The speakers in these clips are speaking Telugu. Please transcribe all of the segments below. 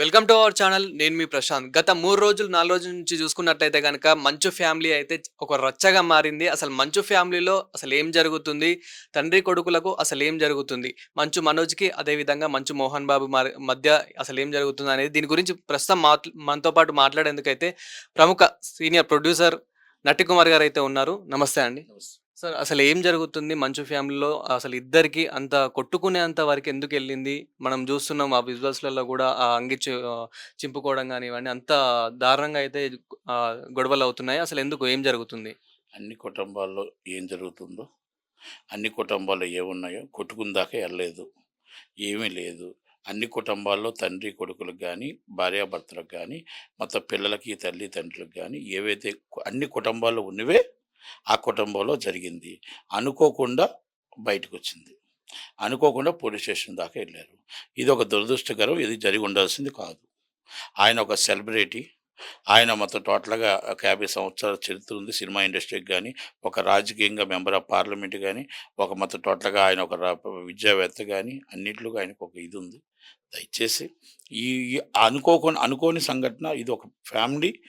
వెల్కమ్ టు అవర్ ఛానల్ నేను మీ ప్రశాంత్. గత మూడు రోజులు నాలుగు రోజుల నుంచి చూసుకున్నట్లయితే కనుక మంచు ఫ్యామిలీ అయితే ఒక రచ్చగా మారింది. అసలు మంచు ఫ్యామిలీలో అసలు ఏం జరుగుతుంది? తండ్రి కొడుకులకు అసలు ఏం జరుగుతుంది? మంచు మనోజ్కి అదేవిధంగా మంచు మోహన్ బాబు మారి- మధ్య అసలు ఏం జరుగుతుంది అనేది దీని గురించి ప్రస్తుతం మా మనతో పాటు మాట్లాడేందుకైతే ప్రముఖ సీనియర్ ప్రొడ్యూసర్ నటి కుమార్ గారు అయితే ఉన్నారు. నమస్తే అండి. సార్ అసలు ఏం జరుగుతుంది? మంచు ఫ్యామిలీలో అసలు ఇద్దరికి అంత కొట్టుకునే అంత వరకు ఎందుకు వెళ్ళింది మనం చూస్తున్నాం ఆ విజువల్స్లలో కూడా ఆ అంగి చింపుకోవడం కానీ ఇవన్నీ అంత దారుణంగా అయితే గొడవలు అవుతున్నాయి. అసలు ఎందుకు ఏం జరుగుతుంది? అన్ని కుటుంబాల్లో ఏం జరుగుతుందో అన్ని కుటుంబాల్లో ఏమున్నాయో కొట్టుకుందాకా వెళ్ళలేదు ఏమీ లేదు. అన్ని కుటుంబాల్లో తండ్రి కొడుకులకు కానీ భార్యాభర్తలకు కానీ మొత్తం పిల్లలకి తల్లి తండ్రులకు కానీ ఏవైతే కు- అన్ని కుటుంబాల్లో ఉన్నవే ఆ కుటుంబంలో జరిగింది. అనుకోకుండా బయటకు వచ్చింది అనుకోకుండా పోలీస్ స్టేషన్ దాకా వెళ్ళారు. ఇది ఒక దురదృష్టకరం. ఇది జరిగి ఉండాల్సింది కాదు. ఆయన ఒక సెలబ్రిటీ. ఆయన మొత్తం టోటల్గా ఒక యాభై సంవత్సరాల చరిత్ర ఉంది. సినిమా ఇండస్ట్రీకి కానీ ఒక రాజకీయంగా మెంబర్ ఆఫ్ పార్లమెంట్ కానీ ఒక మొత్తం టోటల్గా ఆయన ఒక విద్యావేత్త కానీ అన్నింటిలో ఆయనకు ఒక ఇది ఉంది. దయచేసి ఈ ఈ అనుకోకుండా అనుకోని సంఘటన ఇది ఒక ఫ్యామిలీ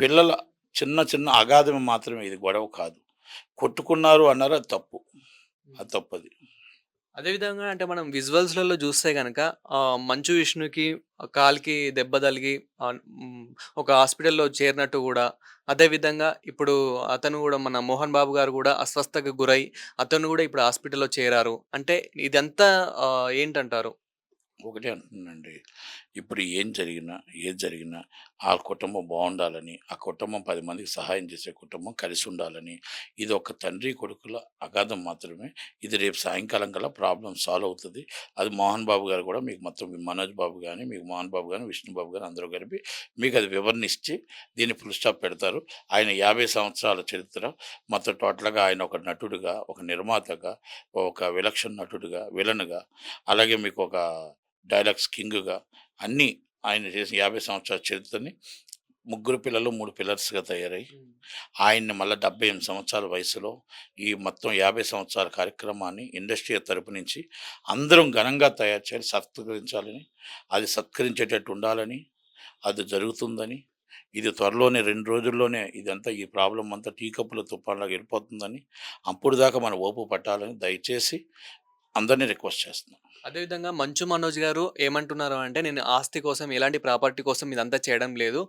పిల్లల చిన్న చిన్న అగాధం మాత్రమే ఇది గొడవ కాదు. కొట్టుకున్నారు అన్నారు అది తప్పు. అది తప్పది. అదేవిధంగా అంటే మనం విజువల్స్లలో చూస్తే కనుక మంచు విష్ణుకి కాలికి దెబ్బ మ్, ఒక హాస్పిటల్లో చేరినట్టు కూడా అదేవిధంగా ఇప్పుడు అతను కూడా మన మోహన్ బాబు గారు కూడా అస్వస్థకు గురై అతను కూడా ఇప్పుడు హాస్పిటల్లో చేరారు. అంటే ఇదంతా ఏంటంటారు? ఒకటే అంటున్నానండి. ఇప్పుడు ఏం జరిగినా ఏది జరిగినా ఆ కుటుంబం బాగుండాలని ఆ కుటుంబం పది మందికి సహాయం చేసే కుటుంబం కలిసి ఉండాలని ఇది ఒక తండ్రి కొడుకుల అగాధం మాత్రమే. ఇది రేపు సాయంకాలం కల్లా ప్రాబ్లం సాల్వ్ అవుతుంది. అది మోహన్ బాబు గారు కూడా మీకు మొత్తం మీ మనోజ్ బాబు కానీ మీకు మోహన్ బాబు కానీ విష్ణు బాబు గారు అందరూ కలిపి మీకు అది వివరణ ఇచ్చి దీన్ని ఫుల్ స్టాప్ పెడతారు. ఆయన యాభై సంవత్సరాల చరిత్ర. మొత్తం టోటల్గా ఆయన ఒక నటుడుగా ఒక నిర్మాతగా ఒక విలక్షణ నటుడుగా విలన్గా అలాగే మీకు ఒక డైలాగ్స్ కింగ్గా అన్నీ ఆయన చేసిన యాభై సంవత్సరాల చరిత్రని ముగ్గురు పిల్లలు మూడు పిల్లర్స్గా తయారై ఆయన్ని మళ్ళీ డెబ్బై ఎనిమిది సంవత్సరాల వయసులో ఈ మొత్తం యాభై సంవత్సరాల కార్యక్రమాన్ని ఇండస్ట్రీ తరపు నుంచి అందరం ఘనంగా తయారు చేయాలి సత్కరించాలని అది సత్కరించేటట్టు ఉండాలని అది జరుగుతుందని ఇది త్వరలోనే రెండు రోజుల్లోనే ఇదంతా ఈ ప్రాబ్లం అంతా టీ కప్పుల తుఫాన్లాగా వెళ్ళిపోతుందని అప్పుడు దాకా మన ఓపు పట్టాలని దయచేసి అందరినీ రిక్వెస్ట్ చేస్తున్నాం. అదేవిధంగా మంచు మనోజ్ గారు ఏమంటున్నారు అంటే నేను ఆస్తి కోసం ఎలాంటి ప్రాపర్టీ కోసం ఇదంతా చేయడం లేదు.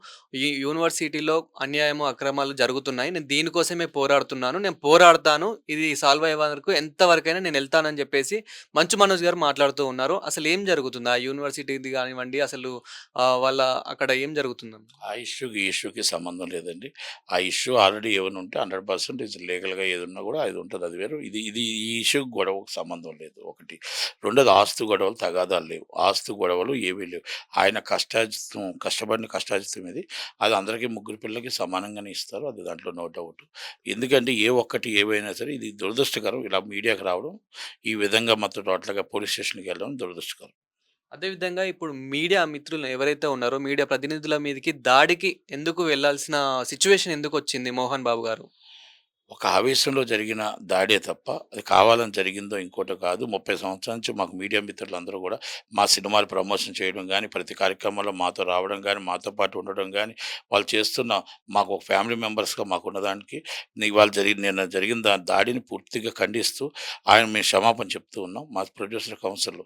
ఈ యూనివర్సిటీలో అన్యాయము అక్రమాలు జరుగుతున్నాయి. నేను దీనికోసమే పోరాడుతున్నాను. నేను పోరాడతాను. ఇది సాల్వ్ అయ్యే వరకు ఎంతవరకైనా నేను వెళ్తానని చెప్పేసి మంచు మనోజ్ గారు మాట్లాడుతూ ఉన్నారు. అసలు ఏం జరుగుతుంది? ఆ యూనివర్సిటీది కానివ్వండి అసలు వాళ్ళ అక్కడ ఏం జరుగుతుంది? ఆ ఇష్యూకి ఈ ఇష్యూకి సంబంధం లేదండి. ఆ ఇష్యూ ఆల్రెడీ ఏమైనా ఉంటే హండ్రెడ్ పర్సెంట్ ఇది లీగల్గా ఏది ఉన్నా కూడా అది ఉంటుంది. అది వేరు. ఇది ఇది ఈ ఇష్యూకి గొడవకు సంబంధం లేదు. ఒకటి. రెండోది ఆస్తు గొడవలు తగాదాలు లేవు. ఆస్తు గొడవలు ఏమీ లేవు. ఆయన కష్టాజితం కష్టపడిన కష్టాజితం ఇది అది అందరికీ ముగ్గురు పిల్లలకి సమానంగానే ఇస్తారు. అది దాంట్లో నో డౌట్. ఎందుకంటే ఏ ఒక్కటి ఏవైనా సరే ఇది దురదృష్టకరం. ఇలా మీడియాకి రావడం ఈ విధంగా మొత్తం టోటల్గా పోలీస్ స్టేషన్కి వెళ్ళడం దురదృష్టకరం. అదేవిధంగా ఇప్పుడు మీడియా మిత్రులు ఎవరైతే ఉన్నారో మీడియా ప్రతినిధుల మీదకి దాడికి ఎందుకు వెళ్ళాల్సిన సిచ్యువేషన్ ఎందుకు వచ్చింది మోహన్ బాబు గారు? ఒక ఆవేశంలో జరిగిన దాడే తప్ప అది కావాలని జరిగిందో ఇంకోటి కాదు. ముప్పై సంవత్సరాల నుంచి మాకు మీడియా మిత్రులందరూ కూడా మా సినిమాలు ప్రమోషన్ చేయడం కానీ ప్రతి కార్యక్రమంలో మాతో రావడం కానీ మాతో పాటు ఉండడం కానీ వాళ్ళు చేస్తున్న మాకు ఒక ఫ్యామిలీ మెంబర్స్గా మాకు ఉన్నదానికి ఇవాళ జరిగిన నిన్న జరిగిన దా దాడిని పూర్తిగా ఖండిస్తూ ఆయన మేము క్షమాపణ చెప్తూ ఉన్నాం. మా ప్రొడ్యూసర్ కౌన్సిల్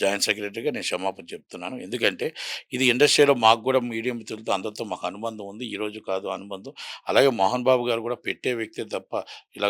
జాయింట్ సెక్రటరీగా నేను క్షమాపణ చెప్తున్నాను. ఎందుకంటే ఇది ఇండస్ట్రీలో మాకు కూడా మీడియా మిత్రులతో అందరితో మాకు అనుబంధం ఉంది. ఈరోజు కాదు అనుబంధం. అలాగే మోహన్ బాబు గారు కూడా పెట్టే వ్యక్తి తప్ప ఇలా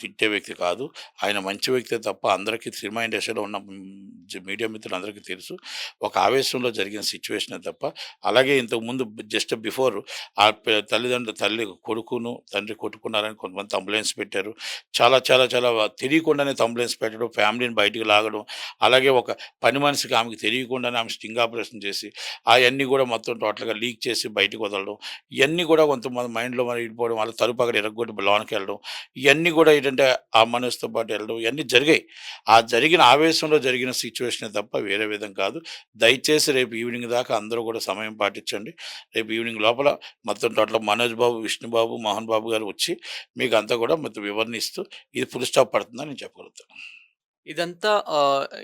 తిట్టే వ్యక్తి కాదు. ఆయన మంచి వ్యక్తి తప్ప అందరికీ సినిమా ఇండస్ట్రీలో ఉన్న మ్, మిత్రులు మీడియా మిత్రులందరికీ తెలుసు. ఒక ఆవేశంలో జరిగిన సిచ్యువేషన్ తప్ప. అలాగే ఇంతకుముందు జస్ట్ బిఫోర్ ఆ తల్లిదండ్రుల తల్లిదండ్రులు తల్లి కొడుకును తండ్రి కొట్టుకున్నారని కొంతమంది అంబులెన్స్ పెట్టారు. చాలా చాలా చాలా తెలియకుండానే అంబులెన్స్ పెట్టడం ఫ్యామిలీని బయటికి లాగడం అలాగే ఒక పని మనిషికి ఆమెకి తెలియకుండానే ఆమె స్టింగ్ ఆపరేషన్ చేసి అవన్నీ కూడా మొత్తం టోటల్గా లీక్ చేసి బయటకు వదలడం ఇవన్నీ కూడా కొంతమంది మైండ్లో మరి ఇడిపోవడం వాళ్ళ తలుపు అక్కడ ఎరగొట్టి లోనికి వెళ్ళడం ఇవన్నీ కూడా ఏంటంటే ఆ మనసుతో పాటు వెళ్ళడం ఇవన్నీ జరిగాయి ఆ జరిగిన ఆవేశంలో జరిగిన సిచ్యువేషన్ తప్ప వేరే విధం కాదు దయచేసి రేపు ఈవినింగ్ దాకా అందరూ కూడా సమయం పాటించండి రేపు ఈవినింగ్ లోపల మొత్తం టోటల్ మనోజ్ బాబు విష్ణుబాబు మోహన్ బాబు గారు వచ్చి మీకు అంతా కూడా మొత్తం వివరణ ఇస్తూ ఇది ఫుల్ స్టాప్ పడుతుందని నేను చెప్పగలుగుతాను ఇదంతా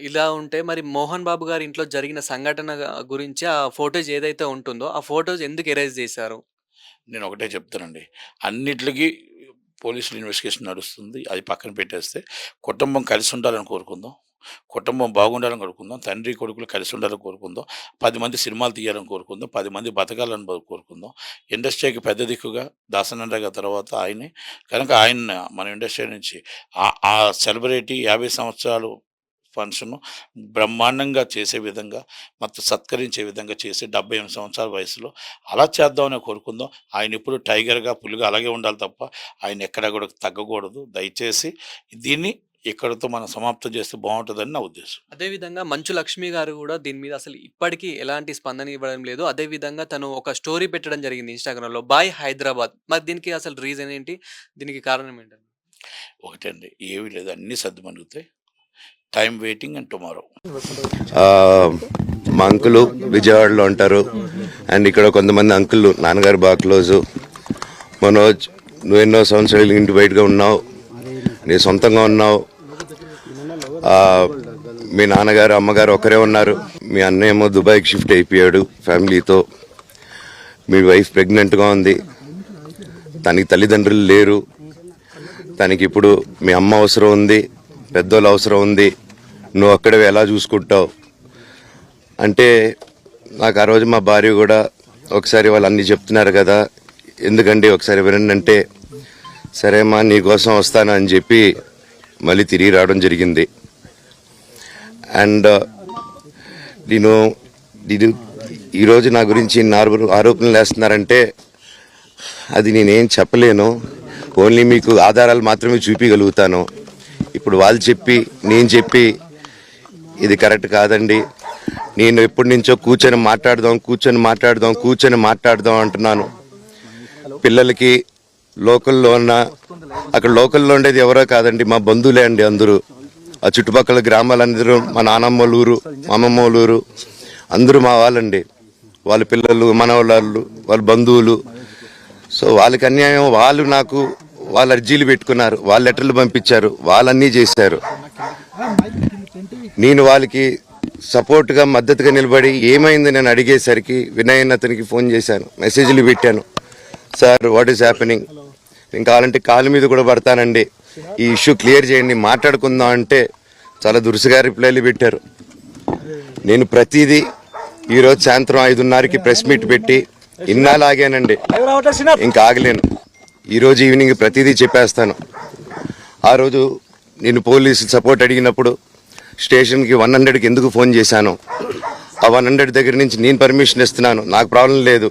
ఇలా ఉంటే మరి మోహన్ బాబు గారి ఇంట్లో జరిగిన సంఘటన గురించి ఆ ఫోటోస్ ఏదైతే ఉంటుందో, ఆ ఫోటోస్ ఎందుకు ఎరేజ్ చేశారు? నేను ఒకటే చెప్తానండి. అన్నిట్లికి పోలీసులు ఇన్వెస్టిగేషన్ నడుస్తుంది. అది పక్కన పెట్టేస్తే కుటుంబం కలిసి ఉండాలని కోరుకుందాం. కుటుంబం బాగుండాలని కోరుకుందాం. తండ్రి, కొడుకులు కలిసి ఉండాలని కోరుకుందాం. పది మంది సినిమాలు తీయాలని కోరుకుందాం. పది మంది బతకాలని కోరుకుందాం. ఇండస్ట్రీకి పెద్ద దిక్కుగా దాసనండగా తర్వాత ఆయనే. కనుక ఆయన మన ఇండస్ట్రీ నుంచి ఆ సెలబ్రిటీ 50 సంవత్సరాలు ఫంక్షను బ్రహ్మాండంగా చేసే విధంగా, మొత్తం సత్కరించే విధంగా చేసి 78 సంవత్సరాల వయసులో అలా చేద్దామని కోరుకుందాం. ఆయన ఎప్పుడు టైగర్‌గా, పులిగా అలాగే ఉండాలి తప్ప ఆయన ఎక్కడ కూడా తగ్గకూడదు. దయచేసి దీన్ని ఇక్కడితో మనం సమాప్తం చేస్తే బావుంటదని నా ఉద్దేశం. అదే విధంగా మంచు లక్ష్మి గారు గూడా దీని మీద అసలు ఇప్పటికి ఎలాంటి స్పందన ఇవ్వడం లేదు. అదే విధంగా తను ఒక స్టోరీ పెట్టడం జరిగింది ఇన్‌స్టాగ్రామ్‌లో. బాయ్ హైదరాబాద్. మరి దీనికి అసలు రీజన్ ఏంటి? దీనికి కారణం ఏంటండి? ఒకటండి ఏమీ లేదు అన్నీ సద్దుమణుగుతాయి. Time waiting and tomorrow. మా అంకులు విజయవాడలో ఉంటారు. అండ్ ఇక్కడ కొంతమంది అంకులు నాన్నగారు బాగా క్లోజు. మనోజ్ నువ్వు ఎన్నో సంవత్సరాలు ఇంటి బయటగా ఉన్నావు. నీ సొంతంగా ఉన్నావు. మీ నాన్నగారు అమ్మగారు ఒకరే ఉన్నారు. మీ అన్నయ్య ఏమో దుబాయ్కి షిఫ్ట్ అయిపోయాడు ఫ్యామిలీతో. మీ వైఫ్ ప్రెగ్నెంట్గా ఉంది. తనకి తల్లిదండ్రులు లేరు. తనకి ఇప్పుడు మీ అమ్మ అవసరం ఉంది. పెద్దోళ్ళు అవసరం ఉంది. నువ్వు అక్కడ ఎలా చూసుకుంటావు? అంటే నాకు ఆ రోజు మా భార్య కూడా ఒకసారి వాళ్ళు అన్ని చెప్తున్నారు కదా ఎందుకండి ఒకసారి వినండి అంటే సరే అమ్మా నీకోసం వస్తాను అని చెప్పి మళ్ళీ తిరిగి రావడం జరిగింది. అండ్ నేను నేను ఈరోజు నా గురించి నాలుగు ఆరోపణలు వేస్తున్నారంటే అది నేనేం చెప్పలేను. ఓన్లీ మీకు ఆధారాలు మాత్రమే చూపించగలుగుతాను ఇప్పుడు వాళ్ళు చెప్పి నేను చెప్పి ఇది కరెక్ట్ కాదండి. నేను ఎప్పటి నుంచో కూర్చొని మాట్లాడదాం కూర్చొని మాట్లాడదాం కూర్చొని మాట్లాడదాం అంటున్నాను. పిల్లలకి లోకల్లో ఉన్న అక్కడ లోకల్లో ఉండేది ఎవరో కాదండి మా బంధువులే అండి అందరూ. ఆ చుట్టుపక్కల గ్రామాలందరూ మా నానమ్మ ఊరు మా వాళ్ళ ఊరు అందరూ మా వాళ్ళండి. వాళ్ళ పిల్లలు మనవాళ్ళు వాళ్ళ బంధువులు. సో వాళ్ళకి అన్యాయం వాళ్ళు నాకు వాళ్ళ అర్జీలు పెట్టుకున్నారు వాళ్ళ లెటర్లు పంపించారు వాళ్ళన్నీ చేశారు. నేను వాళ్ళకి సపోర్ట్గా మద్దతుగా నిలబడి ఏమైంది నేను అడిగేసరికి వినయన్ అతనికి ఫోన్ చేశాను. మెసేజ్లు పెట్టాను. సార్ వాట్ ఈస్ హ్యాపెనింగ్ నేను కావాలంటే కాలు మీద కూడా పడతానండి. ఈ ఇష్యూ క్లియర్ చేయండి మాట్లాడుకుందాం అంటే చాలా దురుసుగా రిప్లైలు పెట్టారు. నేను ప్రతిదీ ఈరోజు సాయంత్రం ఐదున్నరకి ప్రెస్ మీట్ పెట్టి ఇన్నాళ్ళు ఆగానండి ఇంకా ఆగలేను. ఈరోజు ఈవినింగ్ ప్రతిదీ చెప్పేస్తాను. ఆ రోజు నేను పోలీసు సపోర్ట్ అడిగినప్పుడు స్టేషన్కి వన్ హండ్రెడ్కి ఎందుకు ఫోన్ చేశాను? ఆ వన్ హండ్రెడ్ దగ్గర నుంచి నేను పర్మిషన్ ఇస్తున్నాను. నాకు ప్రాబ్లం లేదు.